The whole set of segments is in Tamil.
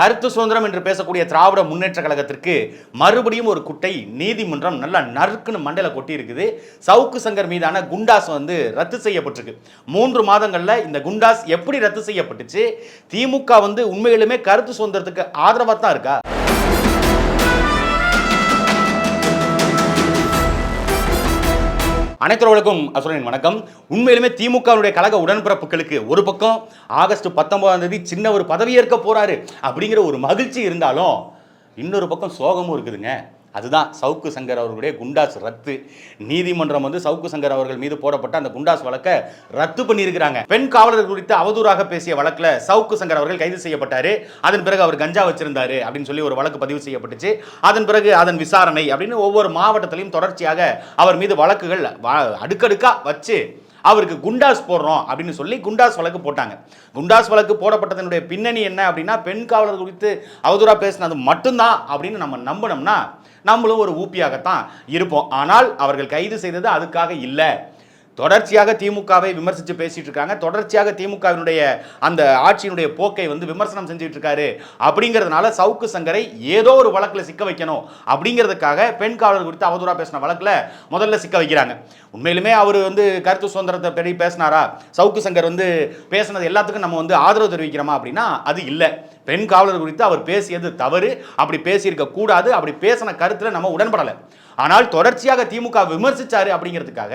கருத்து சுதந்திரம் என்று பேசக்கூடிய திராவிட முன்னேற்ற கழகத்திற்கு மறுபடியும் ஒரு குட்டை நீதிமன்றம் நல்லா நறுக்குன்னு மண்டையில் கொட்டி இருக்குது சவுக்கு சங்கர் மீதான குண்டாஸ் வந்து ரத்து செய்யப்பட்டிருக்கு. மூன்று மாதங்களில் இந்த குண்டாஸ் எப்படி ரத்து செய்யப்பட்டுச்சு? திமுக வந்து உண்மையிலுமே கருத்து சுதந்திரத்துக்கு ஆதரவாக தான் இருக்கா? அனைத்துறவுகளுக்கும் அசுரனின் வணக்கம். உண்மையிலுமே திமுகவுடைய கழக உடன்பிறப்புகளுக்கு ஒரு பக்கம் ஆகஸ்ட் பத்தொன்பதாம் தேதி சின்ன ஒரு பதவியேற்க போறாரு அப்படிங்கிற ஒரு மகிழ்ச்சி இருந்தாலும் இன்னொரு பக்கம் சோகமும் இருக்குதுங்க. அதுதான் சவுக்கு சங்கர் அவர்களுடைய குண்டாஸ் ரத்து. நீதிமன்றம் வந்து சவுக்கு சங்கர் அவர்கள் மீது போடப்பட்ட அந்த குண்டாஸ் வழக்கை ரத்து பண்ணியிருக்கிறாங்க. பெண் காவலர் குறித்து அவதூறாக பேசிய வழக்கில் சவுக்கு சங்கர் அவர்கள் கைது செய்யப்பட்டாரு. அதன் பிறகு அவர் கஞ்சா வச்சிருந்தாரு அப்படின்னு சொல்லி ஒரு வழக்கு பதிவு செய்யப்பட்டுச்சு. அதன் பிறகு அதன் விசாரணை அப்படின்னு ஒவ்வொரு மாவட்டத்திலையும் தொடர்ச்சியாக அவர் மீது வழக்குகள் வ- அடுக்கடுக்கா வச்சு அவருக்கு குண்டாஸ் போடுறோம் அப்படின்னு சொல்லி குண்டாஸ் வழக்கு போட்டாங்க. குண்டாஸ் வழக்கு போடப்பட்டதனுடைய பின்னணி என்ன அப்படின்னா பெண் காவலர் குறித்து அவதூறாக பேசினது மட்டும்தான் அப்படின்னு நம்ம நம்பினோம்னா நம்மளும் ஒரு ஊப்பியாகத்தான் இருப்போம். ஆனால் அவர்கள் கைது செய்தது அதுக்காக இல்லை. தொடர்ச்சியாக திமுகவை விமர்சித்து பேசிட்டு இருக்காங்க. தொடர்ச்சியாக திமுகவினுடைய அந்த ஆட்சியினுடைய போக்கை வந்து விமர்சனம் செஞ்சுட்டு இருக்காரு. அப்படிங்கிறதுனால சவுக்கு சங்கரை ஏதோ ஒரு வழக்கில் சிக்க வைக்கணும். அப்படிங்கிறதுக்காக பெண் காவலர் குறித்து அவதூறாக பேசின வழக்கில் முதல்ல சிக்க வைக்கிறாங்க. உண்மையிலுமே அவர் வந்து கருத்து சுதந்திரத்தை பற்றி பேசினாரா? சவுக்கு சங்கர் வந்து பேசினது எல்லாத்துக்கும் நம்ம வந்து ஆதரவு தெரிவிக்கிறோமா அப்படின்னா அது இல்லை. பெண் காவலர் குறித்து அவர் பேசியது தவறு. அப்படி பேசியிருக்க கூடாது. அப்படி பேசின கருத்தில் நம்ம உடன்படலை. ஆனால் தொடர்ச்சியாக திமுக விமர்சிச்சாரு அப்படிங்கிறதுக்காக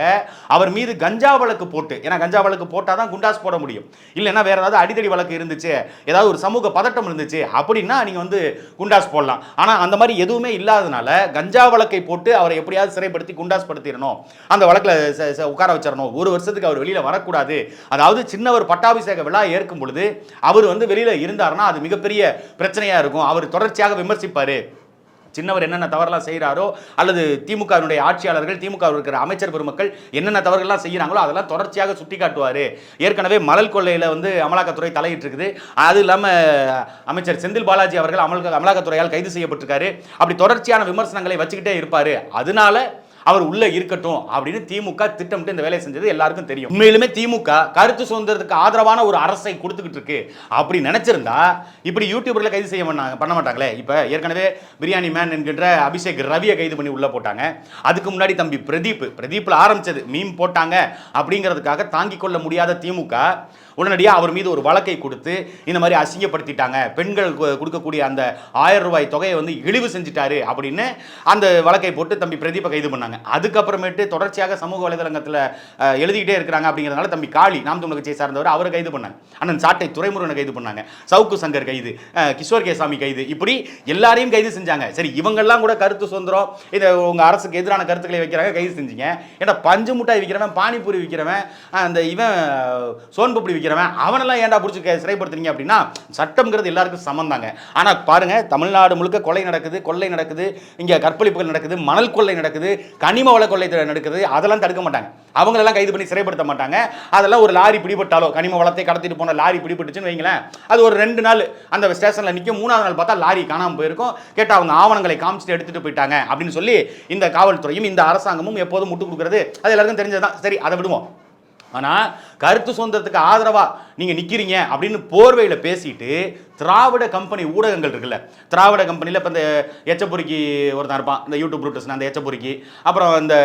அவர் மீது கஞ்சா வழக்கு போட்டு ஏன்னா கஞ்சா வழக்கு போட்டால் தான் குண்டாஸ் போட முடியும். இல்லைன்னா வேற ஏதாவது அடிதடி வழக்கு இருந்துச்சு ஏதாவது ஒரு சமூக பதட்டம் இருந்துச்சு அப்படின்னா நீங்கள் வந்து குண்டாஸ் போடலாம். ஆனால் அந்த மாதிரி எதுவுமே இல்லாதனால கஞ்சா வழக்கை போட்டு அவரை எப்படியாவது சிறைப்படுத்தி குண்டாஸ் படுத்திடணும். அந்த வழக்கில் உட்கார வச்சிடணும். ஒரு வருஷத்துக்கு அவர் வெளியில் வரக்கூடாது. அதாவது சின்னவர் பட்டாபிஷேக விழா ஏற்கும் பொழுது அவர் வந்து வெளியில் இருந்தாருன்னா அது மிகப்பெரிய பிரச்சனையாக இருக்கும். அவர் தொடர்ச்சியாக விமர்சிப்பார். சின்னவர் என்னென்ன தவறெல்லாம் செய்கிறாரோ அல்லது திமுகவினுடைய ஆட்சியாளர்கள் திமுக இருக்கிற அமைச்சர் பெருமக்கள் என்னென்ன தவறுகள்லாம் செய்கிறாங்களோ அதெல்லாம் தொடர்ச்சியாக சுட்டி காட்டுவார் ஏற்கனவே மணல் கொள்ளையில் வந்து அமலாக்கத்துறை தலையிட்டு இருக்குது அது இல்லாமல் அமைச்சர் செந்தில் பாலாஜி அவர்கள் அமல அமலாக்கத்துறையால் கைது செய்யப்பட்டிருக்காரு. அப்படி தொடர்ச்சியான விமர்சனங்களை வச்சுக்கிட்டே இருப்பார். அதனால அவர் உள்ள இருக்கட்டும் அப்படின்னு திமுக திட்டமிட்டு இந்த வேலையை செஞ்சது எல்லாருக்கும் தெரியும். உண்மையிலுமே திமுக கருத்து சுதந்திரத்துக்கு ஆதரவான ஒரு அரசை கொடுத்துக்கிட்டு இருக்கு அப்படி நினைச்சிருந்தா இப்படி யூடியூபர்ல கைது செய்ய மாட்டாங்க பண்ண மாட்டாங்களே. இப்போ ஏற்கனவே பிரியாணி மேன் என்கின்ற அபிஷேக் ரவியை கைது பண்ணி உள்ள போட்டாங்க. அதுக்கு முன்னாடி தம்பி பிரதீப் பிரதீப்ல ஆரம்பிச்சது மீம் போட்டாங்க அப்படிங்கிறதுக்காக தாங்கிக் கொள்ள முடியாத திமுக உடனடியாக அவர் மீது ஒரு வழக்கை கொடுத்து இந்த மாதிரி அசிங்கப்படுத்திட்டாங்க. பெண்கள் கொடுக்கக்கூடிய அந்த ஆயிரம் ரூபாய் தொகையை வந்து இழிவு செஞ்சிட்டாரு அப்படின்னு அந்த வழக்கை போட்டு தம்பி பிரதீபை கைது பண்ணாங்க. அதுக்கப்புறமேட்டு தொடர்ச்சியாக சமூக வலைதளங்கத்தில் எழுதிக்கிட்டே இருக்கிறாங்க அப்படிங்கிறதுனால தம்பி காளி நாம் தமிழ் கட்சியை சார்ந்தவர் அவரை கைது பண்ணாங்க. அண்ணன் சாட்டை துறைமுருகனை கைது பண்ணாங்க. சவுக்கு சங்கர் கைது கிஷோர் கேசாமி கைது இப்படி எல்லாரையும் கைது செஞ்சாங்க. சரி இவங்கெல்லாம் கூட கருத்து சுதந்திரம் இதை உங்கள் அரசுக்கு எதிரான கருத்துக்களை வைக்கிறாங்க கைது செஞ்சீங்க. ஏன்னா பஞ்சு மிட்டாய் விற்கிறவன் பானிபூரி விற்கிறவன் அந்த இவன் சோன்பப்படி விற்கிறவன் அவனெல்லாம் ஏன்டா பிடிச்சி சிறைப்படுத்துறீங்க அப்படின்னா சட்டம்ங்கிறது எல்லாருக்கும் சமம் தாங்க ஆனால் பாருங்க தமிழ்நாடு முழுக்க கொலை நடக்குது கொள்ளை நடக்குது இங்கே கற்பழிப்புகள் நடக்குது மணல் கொள்ளை நடக்குது கனிம வள கொள்ளை நடக்குது அதெல்லாம் தடுக்க மாட்டாங்க. அவங்களெல்லாம் கைது பண்ணி சிறைப்படுத்த மாட்டாங்க. அதெல்லாம் ஒரு லாரி பிடிபட்டாலோ கனிம வளத்தை கடத்திட்டு போன லாரி பிடிபட்டுச்சுன்னு வைங்களேன் அது ஒரு ரெண்டு நாள் அந்த ஸ்டேஷனில் நிற்கும் மூணாவது நாள் பார்த்தா லாரி காணாமல் போயிருக்கும். கேட்டால் அவங்க ஆவணங்களை காமிச்சிட்டு எடுத்துகிட்டு போயிட்டாங்க அப்படின்னு சொல்லி இந்த காவல்துறையும் இந்த அரசாங்கமும் எப்போதும் முட்டு கொடுக்குறது. அது எல்லாருக்கும் தெரிஞ்சதுதான். சரி அதை விடுவோம். ஆனால் கருத்து சுதந்திரத்துக்கு ஆதரவாக நீங்கள் நிற்கிறீங்க அப்படின்னு போர்வையில் பேசிட்டு திராவிட கம்பெனி ஊடகங்கள் இருக்குல்ல திராவிட கம்பெனியில் இப்போ இந்த எச்சப்பொறிக்கு ஒருத்தன் இருப்பான் இந்த யூடியூப் ரூட்டர்ஸ் அந்த எச்சப்பொறிக்கு அப்புறம் இந்த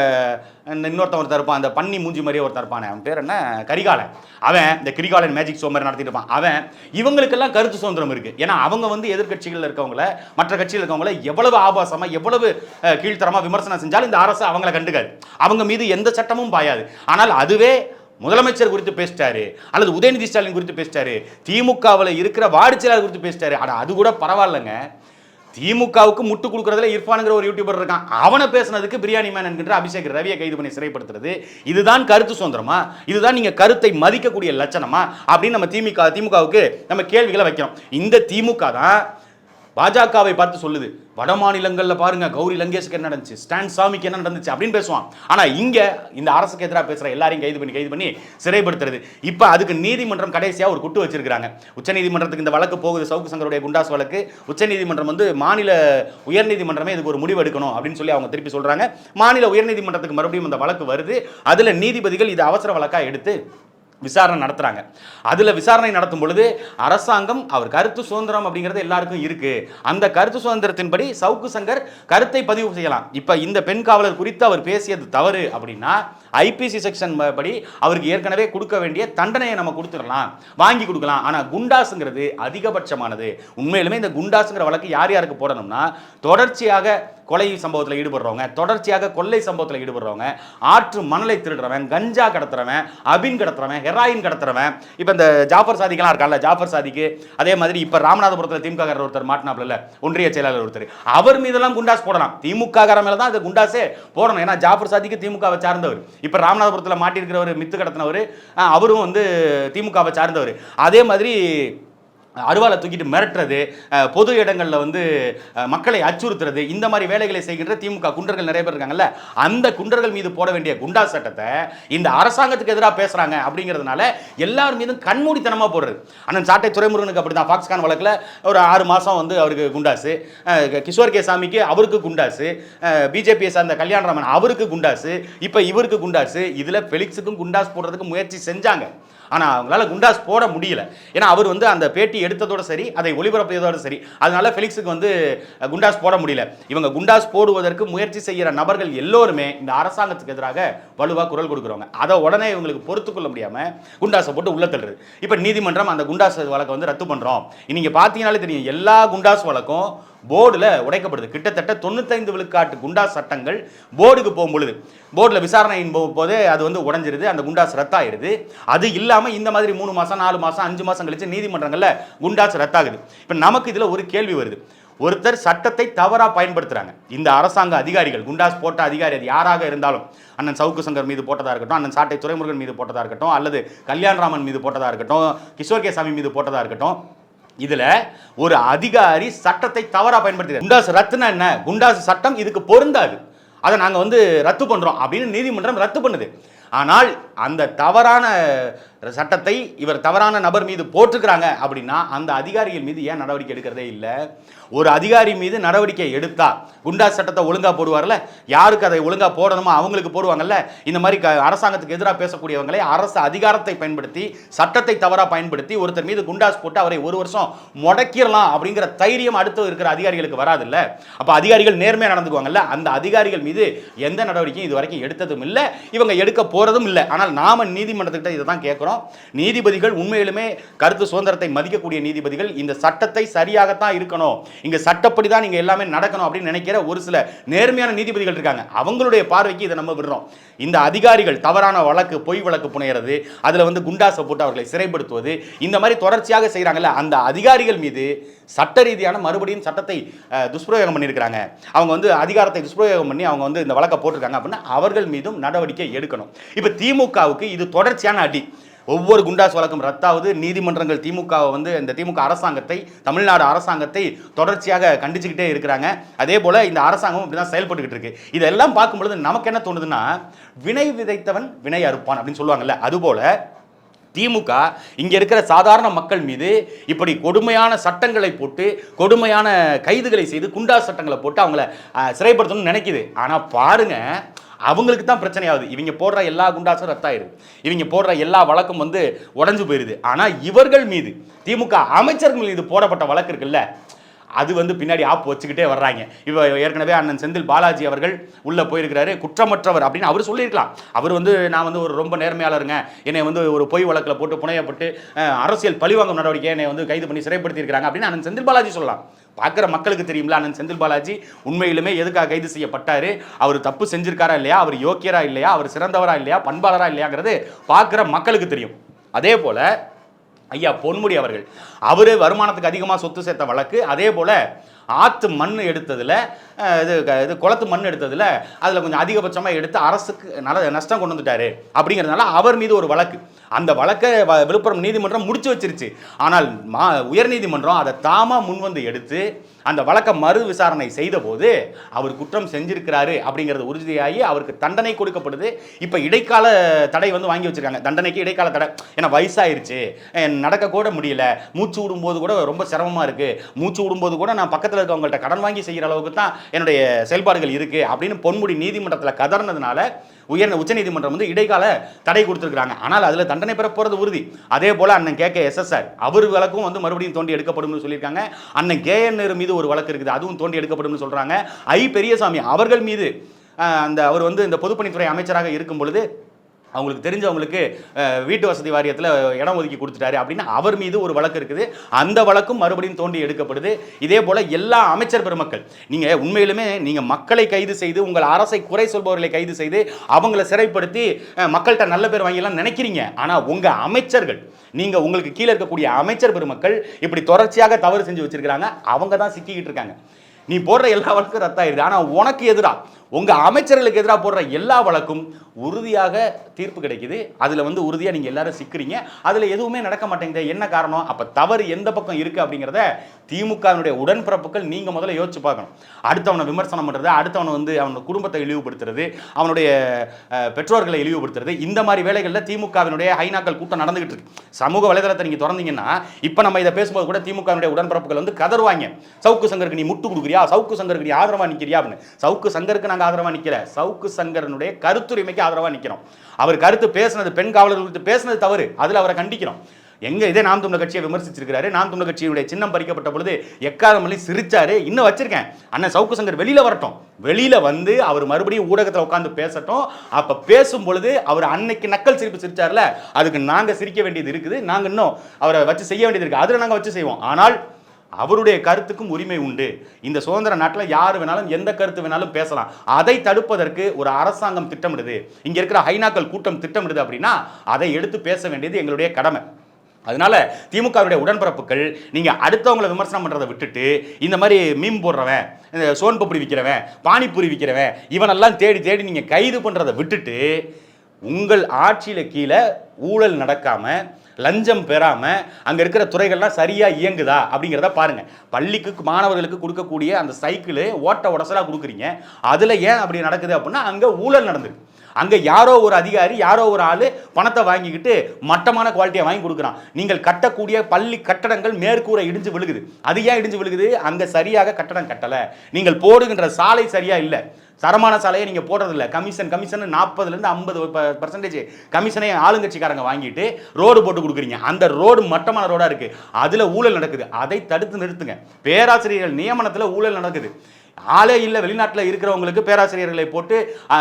இந்த இன்னொருத்தன் ஒருத்தர் இருப்பான் அந்த பன்னி மூஞ்சி மாதிரியே ஒருத்தர் இருப்பான் அவன் பேர் என்ன? கரிகாலன். அவன் இந்த கிரிகாலன் மேஜிக் ஷோ மாதிரி நடத்திட்டு இருப்பான். அவன் இவங்களுக்கெல்லாம் கருத்து சுதந்திரம் இருக்குது ஏன்னா அவங்க வந்து எதிர்க்கட்சிகளில் இருக்கவங்கள மற்ற கட்சியில் இருக்கவங்கள எவ்வளவு ஆபாசமாக எவ்வளவு கீழ்த்தரமாக விமர்சனம் செஞ்சாலும் இந்த அரசு அவங்கள கண்டுக்காது. அவங்க மீது எந்த சட்டமும் பாயாது. ஆனால் அதுவே முதலமைச்சர் குறித்து பேசிட்டாரு அல்லது உதயநிதி ஸ்டாலின் குறித்து பேசிட்டாரு திமுகவில் இருக்கிற வார்டு செயலாளர் குறித்து பேசிட்டாரு. ஆனா அது கூட பரவாயில்லைங்க. திமுகவுக்கு முட்டு கொடுக்குறதுல இர்ஃபானுங்கிற ஒரு யூடியூபர் இருக்கான். அவனை பேசுனதுக்கு பிரியாணி மேன் என்கின்ற அபிஷேக் ரவியை கைது பண்ணி சிறைப்படுத்துறது. இதுதான் கருத்து சுதந்திரமா? இதுதான் நீங்க கருத்தை மதிக்கக்கூடிய லட்சணமா? அப்படின்னு நம்ம திமுக திமுகவுக்கு நம்ம கேள்விகளை வைக்கிறோம். இந்த திமுக தான் பாஜகவை பார்த்து சொல்லுது. வட மாநிலங்களில் பாருங்க கௌரி லங்கேஷ்க்கு என்ன நடந்துச்சு? ஸ்டான் சாமிக்கு என்ன நடந்துச்சு அப்படின்னு பேசுவான். ஆனால் இங்கே இந்த அரசுக்கு எதிராக பேசுகிற எல்லாரையும் கைது பண்ணி கைது பண்ணி சிறைப்படுத்துறது. இப்போ அதுக்கு நீதிமன்றம் கடைசியாக ஒரு குட்டு வச்சிருக்கிறாங்க. உச்சநீதிமன்றத்துக்கு இந்த வழக்கு போகுது சவுக்கு சங்கருடைய குண்டாஸ் வழக்கு. உச்சநீதிமன்றம் வந்து மாநில உயர்நீதிமன்றமே இதுக்கு ஒரு முடிவு எடுக்கணும் அப்படின்னு சொல்லி அவங்க திருப்பி சொல்கிறாங்க மாநில உயர்நீதிமன்றத்துக்கு மறுபடியும் இந்த வழக்கு வருது. அதில் நீதிபதிகள் இது அவசர வழக்காக எடுத்து விசாரணை நடத்துகிறாங்க அதில் விசாரணை நடத்தும் பொழுது அரசாங்கம் அவர் கருத்து சுதந்திரம் அப்படிங்கிறது எல்லாருக்கும் இருக்குது அந்த கருத்து சுதந்திரத்தின்படி சவுக்கு சங்கர் கருத்தை பதிவு செய்யலாம். இப்போ இந்த பெண் காவலர் குறித்து அவர் பேசியது தவறு அப்படின்னா ஐபிசி செக்ஷன் படி அவருக்கு ஏற்கனவே கொடுக்க வேண்டிய தண்டனையை நம்ம கொடுத்துடலாம். வாங்கி கொடுக்கலாம். ஆனால் குண்டாஸுங்கிறது அதிகபட்சமானது. உண்மையிலுமே இந்த குண்டாஸுங்கிற வழக்கு யார் யாருக்கு போடணும்னா தொடர்ச்சியாக கொலை சம்பவத்தில் ஈடுபடுறவங்க தொடர்ச்சியாக கொள்ளை சம்பவத்தில் ஈடுபடுறவங்க ஆற்று மணலை திருடுறவன் கஞ்சா கடத்துறவன் அபின் கடத்துறவன் ஹெராயின் கடத்துறவன். இப்போ இந்த ஜாஃபர் சாதிக்கெல்லாம் இருக்கான்ல ஜாஃபர் சாதிக்கு. அதே மாதிரி இப்போ ராமநாதபுரத்தில் திமுக ஒருத்தர் மாட்டினாப்ல ஒன்றிய செயலாளர் ஒருத்தர். அவர் மீதெல்லாம் குண்டாஸ் போடலாம். திமுக மேலே தான் அது குண்டாஸே போடணும். ஏன்னா ஜாஃபர் சாதிக்கு திமுகவை சார்ந்தவர். இப்போ ராமநாதபுரத்தில் மாட்டியிருக்கிறவர் மித்து கடத்தினவர் அவரும் வந்து திமுகவை சார்ந்தவர். அதே மாதிரி அருவாலை தூக்கிட்டு மிரட்டுறது பொது இடங்களில் வந்து மக்களை அச்சுறுத்துறது இந்த மாதிரி வேலைகளை செய்கின்ற திமுக குண்டர்கள் நிறைய பேர் இருக்காங்கல்ல அந்த குண்டர்கள் மீது போட வேண்டிய குண்டா சட்டத்தை இந்த அரசாங்கத்துக்கு எதிராக பேசுகிறாங்க அப்படிங்கிறதுனால எல்லார் மீதும் கண்மூடித்தனமாக போடுறது. அண்ணன் சாட்டை துறைமுருகனுக்கு அப்படி தான் ஃபாக்ஸ்கான் வழக்கில் ஒரு ஆறு மாதம் வந்து அவருக்கு குண்டாசு. கிஷோர் கே சாமிக்கு அவருக்கு குண்டாசு. பிஜேபியை சார்ந்த கல்யாணராமன் அவருக்கு குண்டாசு. இப்போ இவருக்கு குண்டாசு. இதில் ஃபெலிக்ஸுக்கும் குண்டாஸ் போடுறதுக்கு முயற்சி செஞ்சாங்க. ஆனால் அவங்களால குண்டாஸ் போட முடியல. ஏன்னா அவர் வந்து அந்த பேட்டி எடுத்ததோட சரி அதை ஒளிபரப்பியதோட சரி அதனால ஃபெலிக்ஸுக்கு வந்து குண்டாஸ் போட முடியல. இவங்க குண்டாஸ் போடுவதற்கு முயற்சி செய்கிற நபர்கள் எல்லோருமே இந்த அரசாங்கத்துக்கு எதிராக வலுவாக குரல் கொடுக்குறவங்க. அதை உடனே இவங்களுக்கு பொறுத்துக்கொள்ள முடியாமல் குண்டாஸை போட்டு உள்ள தள்ளுறது. இப்போ நீதிமன்றம் அந்த குண்டாஸ் வழக்கை வந்து ரத்து பண்ணுறோம் நீங்கள் பார்த்தீங்கனாலே தெரியும் எல்லா குண்டாஸ் வழக்கும் போர்டில் உடைக்கப்படுது. கிட்டத்தட்ட தொண்ணூத்தைந்து விழுக்காட்டு குண்டாஸ் சட்டங்கள் போர்டுக்கு போகும் பொழுது போர்டில் விசாரணையின் போ- போதே அது வந்து உடஞ்சிருது. அந்த குண்டாஸ் ரத்தாயிருது அது இல்லாமல் இந்த மாதிரி மூணு மாதம் நாலு மாதம் அஞ்சு மாதம் கழிச்சு நீதிமன்றங்களில் குண்டாஸ் ரத்தாகுது. இப்போ நமக்கு இதில் ஒரு கேள்வி வருது. ஒருத்தர் சட்டத்தை தவறாக பயன்படுத்துகிறாங்க இந்த அரசாங்க அதிகாரிகள் குண்டாஸ் போட்ட அதிகாரி அது யாராக இருந்தாலும் அண்ணன் சவுக்கு சங்கர் மீது போட்டதாக இருக்கட்டும் அண்ணன் சாட்டை துறைமுருகன் மீது போட்டதாக இருக்கட்டும் அல்லது கல்யாண்ராமன் மீது போட்டதாக இருக்கட்டும் கிஷோர் கே சாமி மீது போட்டதாக இருக்கட்டும் இதுல ஒரு அதிகாரி சட்டத்தை தவறா பயன்படுத்தி குண்டாஸ் ரத்துனா என்ன? குண்டாஸ் சட்டம் இதுக்கு பொருந்தாது. அதை நாங்கள் வந்து ரத்து பண்ணுறோம் அப்படின்னு நீதிமன்றம் ரத்து பண்ணுது. ஆனால் அந்த தவறான சட்டத்தை இவர் தவறான நபர் மீது போட்டிருக்கிறாங்க அப்படின்னா அந்த அதிகாரிகள் மீது ஏன் நடவடிக்கை எடுக்கிறதே இல்லை? ஒரு அதிகாரி மீது நடவடிக்கை எடுத்தா குண்டாஸ் சட்டத்தை ஒழுங்காக போடுவார்ல? யாருக்கு அதை ஒழுங்காக போடணுமோ அவங்களுக்கு போடுவாங்கல்ல? இந்த மாதிரி க- அரசாங்கத்துக்கு எதிராக பேசக்கூடியவங்களை அரசு அதிகாரத்தை பயன்படுத்தி சட்டத்தை தவறாக பயன்படுத்தி ஒருத்தர் மீது குண்டாஸ் போட்டு அவரை ஒரு வருஷம் முடக்கிடலாம் அப்படிங்கிற தைரியம் அடுத்து இருக்கிற அதிகாரிகளுக்கு வராதுல்ல? அப்போ அதிகாரிகள் நேர்மையாக நடந்துக்குவாங்கல்ல? அந்த அதிகாரிகள் மீது எந்த நடவடிக்கையும் இது வரைக்கும் எடுத்ததும் இல்லை. இவங்க எடுக்க போகிறதும் இல்லை. ஆனால் ஆனால் நாம நீதிமன்றத்திட்ட இதை தான் கேட்குறோம். நீதிபதிகள் உண்மையிலுமே கருத்து சுதந்திரத்தை மதிக்கக்கூடிய நீதிபதிகள். இந்த சட்டத்தை சரியாகத்தான் இருக்கணும். இங்க சட்டப்படி தான் நீங்க எல்லாமே நடக்கணும் அப்படின்னு நினைக்கிற ஒரு சில நேர்மையான நீதிபதிகள் இருக்காங்க. அவங்களுடைய பார்வைக்கு இதை நம்ம விடுறோம். இந்த அதிகாரிகள் தவறான வழக்கு பொய் வழக்கு புனையிறது அதில் வந்து குண்டாசை போட்டு அவர்களை சிறைப்படுத்துவது இந்த மாதிரி தொடர்ச்சியாக செய்கிறாங்கல்ல அந்த அதிகாரிகள் மீது சட்ட ரீதியான மறுபடியும் சட்டத்தை துஷ்பிரயோகம் பண்ணியிருக்கிறாங்க. அவங்க வந்து அதிகாரத்தை துஷ்பிரயோகம் பண்ணி அவங்க வந்து இந்த வழக்கை போட்டிருக்காங்க அப்படின்னா அவர்கள் மீதும் நடவடிக்கை எடுக்கணும். இப்போ திமுகவுக்கு இது தொடர்ச்சியான அடி. ஒவ்வொரு குண்டாஸ் வழக்கம் ரத்தாவது நீதிமன்றங்கள் திமுகவை வந்து இந்த திமுக அரசாங்கத்தை தமிழ்நாடு அரசாங்கத்தை தொடர்ச்சியாக கண்டிச்சுக்கிட்டே இருக்கிறாங்க. அதே போல் இந்த அரசாங்கம் இப்படி தான் செயல்பட்டுக்கிட்டு இருக்கு. இதெல்லாம் பார்க்கும்பொழுது நமக்கு என்ன தோணுதுன்னா வினை விதைத்தவன் வினை அறுப்பான் அப்படின்னு சொல்லுவாங்கல்ல. அதுபோல் திமுக இங்கே இருக்கிற சாதாரண மக்கள் மீது இப்படி கொடுமையான சட்டங்களை போட்டு கொடுமையான கைதுகளை செய்து குண்டா சட்டங்களை போட்டு அவங்கள சிறைப்படுத்தணும்னு நினைக்குது. ஆனால் பாருங்க அவங்களுக்கு தான் பிரச்சனை ஆகுது இவங்க போடுற எல்லா குண்டாசும் ரத்தாயிருது இவங்க போடுற எல்லா வழக்கும் வந்து உடஞ்சு போயிருது. ஆனால் இவர்கள் மீது திமுக அமைச்சர்கள் மீது போடப்பட்ட வழக்கு இருக்குல்ல அது வந்து பின்னாடி ஆப் வச்சுக்கிட்டே வர்றாங்க. இப்போ ஏற்கனவே அண்ணன் செந்தில் பாலாஜி அவர்கள் உள்ளே போயிருக்கிறாரு. குற்றமற்றவர் அப்படின்னு அவர் சொல்லியிருக்கலாம். அவர் வந்து நான் வந்து ஒரு ரொம்ப நேர்மையாளருங்க. என்னை வந்து ஒரு பொய் வழக்கில் போட்டு புனையப்பட்டு அரசியல் பழிவாங்கும் நடவடிக்கை என்னை வந்து கைது பண்ணி சிறைப்படுத்தியிருக்கிறாங்க. அப்படின்னு அண்ணன் செந்தில் பாலாஜி சொல்லலாம். பார்க்குற மக்களுக்கு தெரியும்ல அண்ணன் செந்தில் பாலாஜி உண்மையிலுமே எதுக்காக கைது செய்யப்பட்டார்? அவர் தப்பு செஞ்சிருக்காரா இல்லையா? அவர் யோக்கியரா இல்லையா? அவர் சிறந்தவரா இல்லையா? பண்பாளரா இல்லையாங்கிறது பார்க்குற மக்களுக்கு தெரியும். அதே போல் ஐயா பொன்முடி அவர்கள். அவர் வருமானத்துக்கு அதிகமாக சொத்து சேர்த்த வழக்கு. அதே போல் ஆற்று மண் எடுத்ததில் இது இது குளத்து மண் எடுத்ததில் அதில் கொஞ்சம் அதிகபட்சமாக எடுத்து அரசுக்கு நல்ல நஷ்டம் கொண்டு வந்துட்டாரு. அப்படிங்கிறதுனால அவர் மீது ஒரு வழக்கு. அந்த வழக்கை வ- விழுப்புரம் நீதிமன்றம் முடிச்சு வச்சிருச்சு. ஆனால் மா உயர்நீதிமன்றம் அதை தாமாக முன்வந்து எடுத்து அந்த வழக்கை மறு விசாரணை செய்தபோது அவர் குற்றம் செஞ்சிருக்கிறாரு அப்படிங்கிறது உறுதியாகி அவருக்கு தண்டனை கொடுக்கப்படுது. இப்போ இடைக்கால தடை வந்து வாங்கி வச்சிருக்காங்க. தண்டனைக்கு இடைக்கால தடை. ஏன்னா வயசாயிருச்சு. நடக்கக்கூட முடியல. மூச்சு விடும்போது கூட ரொம்ப சிரமமாக இருக்குது மூச்சு விடும்போது கூட நான் பக்கத்தில் இருக்கவங்கள்ட்ட கடன் வாங்கி செய்கிற அளவுக்கு தான் என்னுடைய செயல்பாடுகள் இருக்குது அப்படின்னு பொன்முடி நீதிமன்றத்தில் கதறினதுனால உயர்ந்த உச்சநீதிமன்றம் வந்து இடைக்கால தடை கொடுத்துருக்காங்க ஆனால் அதில் தண்டனை பெற போகிறது உறுதி. அதே போல் அண்ணன் கே கே எஸ்எஸ்ஆர் அவர் வழக்கும் வந்து மறுபடியும் தோண்டி எடுக்கப்படும்னு சொல்லியிருக்காங்க. அண்ணன் கே மீது ஒரு வழக்கு இருக்குது அதுவும் தோண்டி எடுக்கப்படும்னு சொல்கிறாங்க ஐ பெரியசாமி அவர்கள் மீது அந்த அவர் வந்து இந்த பொதுப்பணித்துறை அமைச்சராக இருக்கும் பொழுது அவங்களுக்கு தெரிஞ்சவங்களுக்கு வீட்டு வசதி வாரியத்தில் இடம் ஒதுக்கி கொடுத்துட்டாரு அப்படின்னு அவர் மீது ஒரு வழக்கு இருக்குது. அந்த வழக்கும் மறுபடியும் தோண்டி எடுக்கப்படுது. இதே போல் எல்லா அமைச்சர் பெருமக்கள் நீங்கள் உண்மையிலுமே நீங்கள் மக்களை கைது செய்து உங்கள் அரசை குறை சொல்பவர்களை கைது செய்து அவங்கள சிறைப்படுத்தி மக்கள்கிட்ட நல்ல பேர் வாங்கிலாம் நினைக்கிறீங்க. ஆனால் உங்கள் அமைச்சர்கள் நீங்கள் உங்களுக்கு கீழே இருக்கக்கூடிய அமைச்சர் பெருமக்கள் இப்படி தொடர்ச்சியாக தவறு செஞ்சு வச்சிருக்காங்க அவங்க தான் சிக்கிக்கிட்டு இருக்காங்க. நீ போடுற எல்லா வழக்கும் ரத்தாயிருது ஆனால் உனக்கு எதிராக உங்கள் அமைச்சர்களுக்கு எதிராக போடுற எல்லா வழக்கும் உறுதியாக தீர்ப்பு கிடைக்குது. அதில் வந்து உறுதியாக நீங்கள் எல்லாரும் சிக்கிறீங்க. அதில் எதுவுமே நடக்க மாட்டேங்குது என்ன காரணம்? அப்போ தவறு எந்த பக்கம் இருக்குது அப்படிங்கிறத திமுகவினுடைய உடன்பிறப்புகள் நீங்கள் முதல்ல யோசிச்சு பார்க்கணும். அடுத்தவனை விமர்சனம் பண்ணுறது அடுத்தவனை வந்து அவனோட குடும்பத்தை இழிவுபடுத்துறது அவனுடைய பெற்றோர்களை இழிவுபடுத்துறது இந்த மாதிரி வேலைகளில் திமுகவினுடைய ஹைனாக்கள் கூட்டம் நடந்துகிட்டு இருக்கு. சமூக வலைதளத்தை நீங்கள் திறந்தீங்கன்னா இப்போ நம்ம இதை பேசும்போது கூட திமுகவினுடைய உடன்பிறப்புகள் வந்து கதருவாங்க சவுக்கு சங்கருக்கு நீ முட்டு கொடுக்குறியா? சவுக்கு சங்கருக்கு நீ ஆதரவா நிக்கிறியா அப்படின்னு. சவுக்கு சங்கருக்கு நாங்கள் ஆதரவா நிக்கல. சவுக்கு சங்கரனுடைய கருத்துரிமைக்கு ஆதரவா நிக்கிறோம் அவர் கருத்து பேசுனது பெண் காவலர்களுக்கு பேசுனது தவறு. அதில் அவரை கண்டிக்கிறோம் எங்க இதே நாம் தமிழர் கட்சியை விமர்சிச்சிருக்காரு நாம் தமிழர் கட்சியுடைய சின்னம் பறிக்கப்பட்ட பொழுது எக்காதமல்லி சிரிச்சாரு. இன்னும் வச்சிருக்கேன். அண்ணன் சவுக்கு சங்கர் வெளியில வரட்டும். வெளியில வந்து அவர் மறுபடியும் ஊடகத்தில் உட்கார்ந்து பேசட்டும். அப்ப பேசும் பொழுது அவர் அன்னைக்கு நக்கல் சிரிப்பு சிரிச்சார்ல. அதுக்கு நாங்க சிரிக்க வேண்டியது இருக்குது. நாங்க இன்னும் அவரை வச்சு செய்ய வேண்டியது இருக்கு. அதுல நாங்க வச்சு செய்வோம். ஆனால் அவருடைய கருத்துக்கும் உரிமை உண்டு. இந்த சுதந்திர நாட்டில் யார் வேணாலும் எந்த கருத்து வேணாலும் பேசலாம். அதை தடுப்பதற்கு ஒரு அரசாங்கம் திட்டமிடுது. இங்கே இருக்கிற ஹைனாக்கள் கூட்டம் திட்டமிடுது அப்படின்னா அதை எடுத்து பேச வேண்டியது எங்களுடைய கடமை. அதனால திமுகவுடைய உடன்பிறப்புகள் நீங்கள் அடுத்தவங்களை விமர்சனம் பண்ணுறதை விட்டுட்டு இந்த மாதிரி மீன் போடுறவன் இந்த சோன் பப்படி விற்கிறவன் பானிபூரி விற்கிறவன் இவனெல்லாம் தேடி தேடி நீங்கள் கைது பண்ணுறதை விட்டுட்டு உங்கள் ஆட்சியில் கீழே ஊழல் நடக்காமல் லஞ்சம் பெறாமல் அங்கே இருக்கிற துறைகள்லாம் சரியாக இயங்குதா அப்படிங்கிறத பாருங்கள் பள்ளிக்கு மாணவர்களுக்கு கொடுக்கக்கூடிய அந்த சைக்கிள் ஓட்ட உடசலாக கொடுக்குறீங்க. அதில் ஏன் அப்படி நடக்குது அப்படின்னா அங்கே ஊழல் நடந்திருக்கு. அங்கே யாரோ ஒரு அதிகாரி யாரோ ஒரு ஆள் பணத்தை வாங்கிக்கிட்டு மட்டமான குவாலிட்டியை வாங்கி கொடுக்குறான். நீங்கள் கட்டக்கூடிய பள்ளி கட்டடங்கள் மேற்கூரை இடிஞ்சு விழுகுது. அது ஏன் இடிஞ்சு விழுகுது? அங்கே சரியாக கட்டடம் கட்டலை. நீங்கள் போடுகின்ற சாலை சரியாக இல்லை. தரமான சாலையை நீங்கள் போடுறதில்ல. கமிஷன் கமிஷன் நாற்பதுலேருந்து ஐம்பது பர்சன்டேஜ் கமிஷனை ஆளுங்கட்சிக்காரங்க வாங்கிட்டு ரோடு போட்டு கொடுக்குறீங்க. அந்த ரோடு மட்டமான ரோடாக இருக்குது அதில் ஊழல் நடக்குது. அதை தடுத்து நிறுத்துங்க. பேராசிரியர்கள் நியமனத்தில் ஊழல் நடக்குது. ஆளே இல்லை வெளிநாட்டில் இருக்கிறவங்களுக்கு பேராசிரியர்களை போட்டு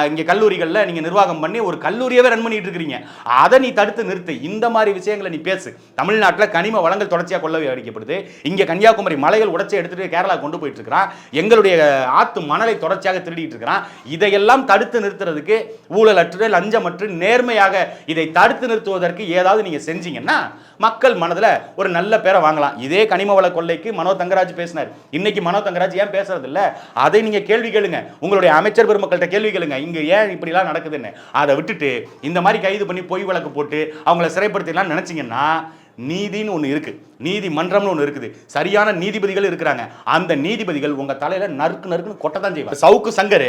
இங்கே கல்லூரிகளில் நீங்கள் நிர்வாகம் பண்ணி ஒரு கல்லூரியவே ரன் பண்ணிட்டு இருக்கிறீங்க. அதை நீ தடுத்து நிறுத்து. இந்த மாதிரி விஷயங்களை நீ பேசு. தமிழ்நாட்டில் கனிம வளங்கள் தொடர்ச்சியாக கொள்ளவே அடிக்கப்படுது இங்கே கன்னியாகுமரி மலைகள் உடச்சி எடுத்துட்டு கேரளா கொண்டு போயிட்டு இருக்கிறான். எங்களுடைய ஆத்து மணலை தொடர்ச்சியாக திருடிட்டு இருக்கிறான். இதையெல்லாம் தடுத்து நிறுத்துறதுக்கு ஊழலற்று லஞ்சமற்று நேர்மையாக இதை தடுத்து நிறுத்துவதற்கு ஏதாவது நீங்கள் செஞ்சீங்கன்னா மக்கள் மனதில் ஒரு நல்ல பேரை வாங்கலாம். இதே கனிம வள கொள்ளைக்கு மனோ தங்கராஜ் பேசினார். இன்னைக்கு மனோ தங்கராஜ் ஏன் பேசுறது இல்லை அதை நீங்க கேள்வி கேளுங்க. உங்களுடைய அமைச்சர் பெருமக்கள்கிட்ட கேள்வி கேளுங்க. இங்க ஏன் இப்படிலாம் நடக்குதுன்னு. அதை விட்டுட்டு இந்த மாதிரி கைது பண்ணி பொய் வழக்கு போட்டு அவங்கள சிறைப்படுத்திடலாம் நினைச்சீங்கன்னா நீதின்னு ஒன்று இருக்குது நீதிமன்றம்னு ஒன்று இருக்குது. சரியான நீதிபதிகள் இருக்கிறாங்க. அந்த நீதிபதிகள் உங்கள் தலையில் நறுக்கு நறுக்குன்னு கொட்ட தான் செய்வார் சவுக்கு சங்கர்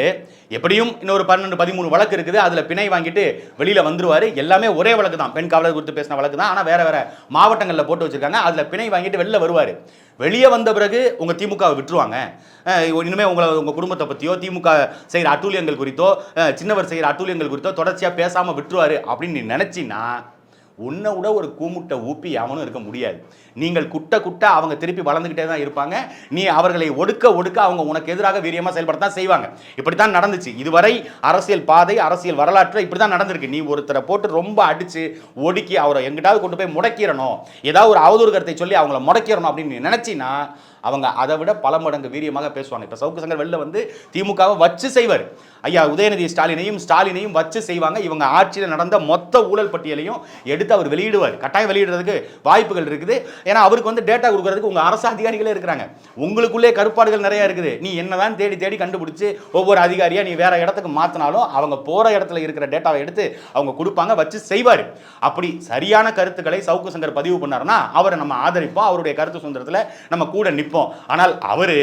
எப்படியும் இன்னொரு பன்னெண்டு பதிமூணு வழக்கு இருக்குது. அதில் பிணை வாங்கிட்டு வெளியில் வந்துருவார். எல்லாமே ஒரே வழக்கு தான். பெண் காவலர் குறித்து பேசின வழக்கு தான். ஆனால் வேறு வேறு மாவட்டங்களில் போட்டு வச்சுருக்காங்க. அதில் பிணை வாங்கிட்டு வெளில வருவார். வெளியே வந்த பிறகு உங்கள் திமுகவை விட்டுருவாங்க. இனிமேல் உங்களை உங்கள் குடும்பத்தை பற்றியோ திமுக செய்கிற அட்டூழியங்கள் குறித்தோ சின்னவர் செய்கிற அட்டூழியங்கள் குறித்தோ தொடர்ச்சியாக பேசாமல் விட்டுருவாரு அப்படின்னு நீ நினச்சின்னா உன்னை விட ஒரு கூமுட்டை ஊப்பி அவனும் இருக்க முடியாது. நீங்கள் குட்ட குட்ட அவங்க திருப்பி வளர்ந்துக்கிட்டே தான் இருப்பாங்க. நீ அவர்களை ஒடுக்க ஒடுக்க அவங்க உனக்கு எதிராக வீரியமாக செயல்படத்தான் செய்வாங்க. இப்படித்தான் நடந்துச்சு. இதுவரை அரசியல் பாதை அரசியல் வரலாற்று இப்படி தான் நடந்திருக்கு. நீ ஒருத்தரை போட்டு ரொம்ப அடித்து ஒடுக்கி அவரை எங்கிட்டாவது கொண்டு போய் முடக்கிடணும். ஏதாவது ஒரு அவதூறு கருத்தை சொல்லி அவங்கள முடக்கிடணும் அப்படின்னு நினச்சின்னா அவங்க அதை விட பல மடங்கு வீரியமாக பேசுவாங்க. இப்போ சவுக்கு சங்கர் வெளில வந்து திமுகவை வச்சு செய்வார். ஐயா உதயநிதி ஸ்டாலினையும் ஸ்டாலினையும் வச்சு செய்வாங்க. இவங்க ஆட்சியில் நடந்த மொத்த ஊழல் பட்டியலையும் எடுத்து அவர் வெளியிடுவார். கட்டாயம் வெளியிடுறதுக்கு வாய்ப்புகள் இருக்குது. ஏன்னா அவருக்கு வந்து டேட்டா கொடுக்கறதுக்கு உங்கள் அரசு அதிகாரிகளே இருக்கிறாங்க. உங்களுக்குள்ளே கருப்பாடுகள் நிறைய இருக்குது. நீ என்னதான் தேடி தேடி கண்டுபிடிச்சி ஒவ்வொரு அதிகாரியாக நீ வேற இடத்துக்கு மாற்றினாலும் அவங்க போகிற இடத்துல இருக்கிற டேட்டாவை எடுத்து அவங்க கொடுப்பாங்க வச்சு செய்வார். அப்படி சரியான கருத்துக்களை சவுக்கு சங்கர் பதிவு பண்ணாருன்னா அவரை நம்ம ஆதரிப்போம். அவருடைய கருத்து சுதந்திரத்தில் நம்ம கூட நிற்போம் ஆனால் அவர்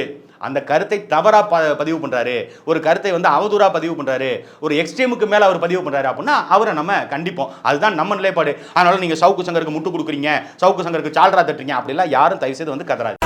அந்த கருத்தை தவறாக ப பதிவு பண்ணுறாரு ஒரு கருத்தை வந்து அவதூறாக பதிவு பண்ணுறாரு ஒரு எக்ஸ்ட்ரீமுக்கு மேலே அவர் பதிவு பண்ணுறாரு அப்படின்னா அவரை நம்ம கண்டிப்போம். அதுதான் நம்ம நிலைப்பாடு. அதனால நீங்கள் சவுக்கு சங்கருக்கு முட்டு கொடுக்குறீங்க சவுக்கு சங்கருக்கு சால்ரா தட்டுறீங்க அப்படிலாம் யாரும் தயவு செய்து வந்து கதறாது